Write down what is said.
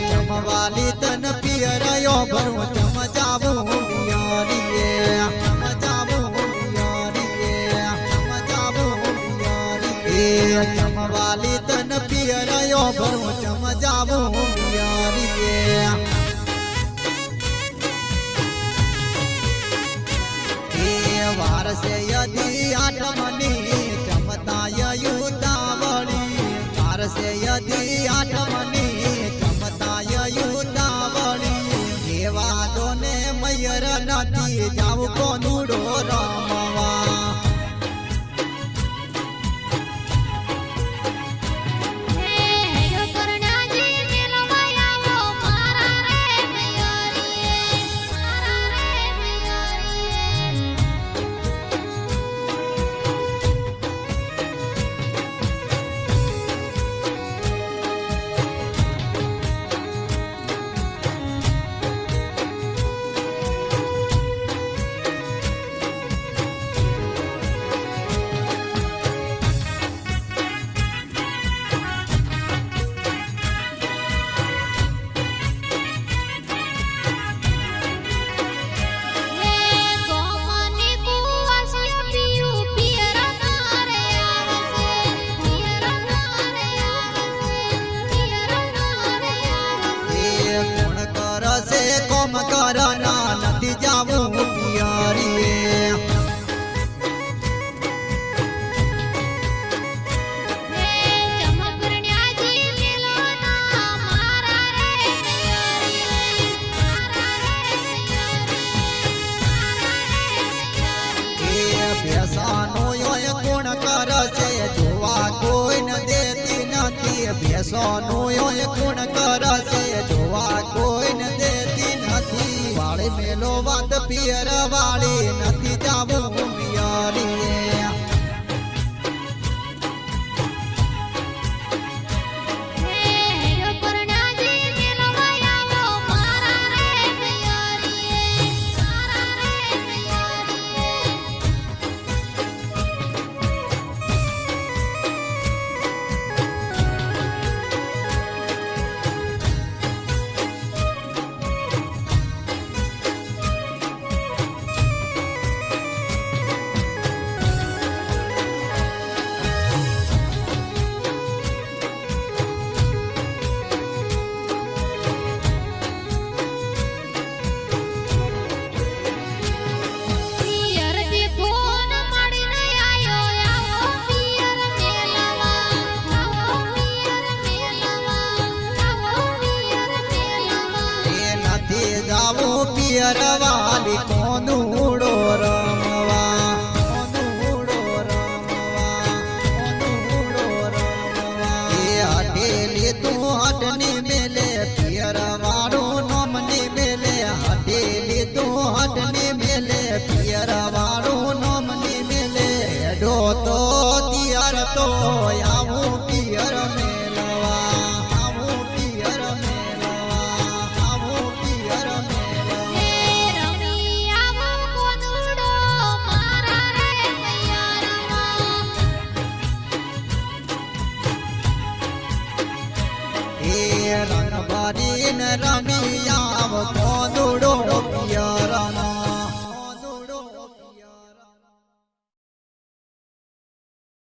જમવાલી તન પિયરયો ભરો જમ જાવું પિયરીએ જમ જાવું પિયરીએ જમ તન પિયરયો ભરો જમ જાવું પિયરીએ વારસે યદી આઠમની જાવ કોનું રમવા નથી ભેસાનો યોય કોણ કરશે. જોવા કોઈ ન દેતી નથી. વાળી મેલો વાત પિયર વાળી નથી. જાવું જાવું પિયર વાલી કોનુડો રમવા એ હટેલી તું હટની મેલે પિયર વાળું નોમની મેલે હટેલી તું હટની મેલે પિયર નોમની મેલે હેડો તો તિયર તો આવું પિયર મેલવા રંગ ભરીને રંગ આવતો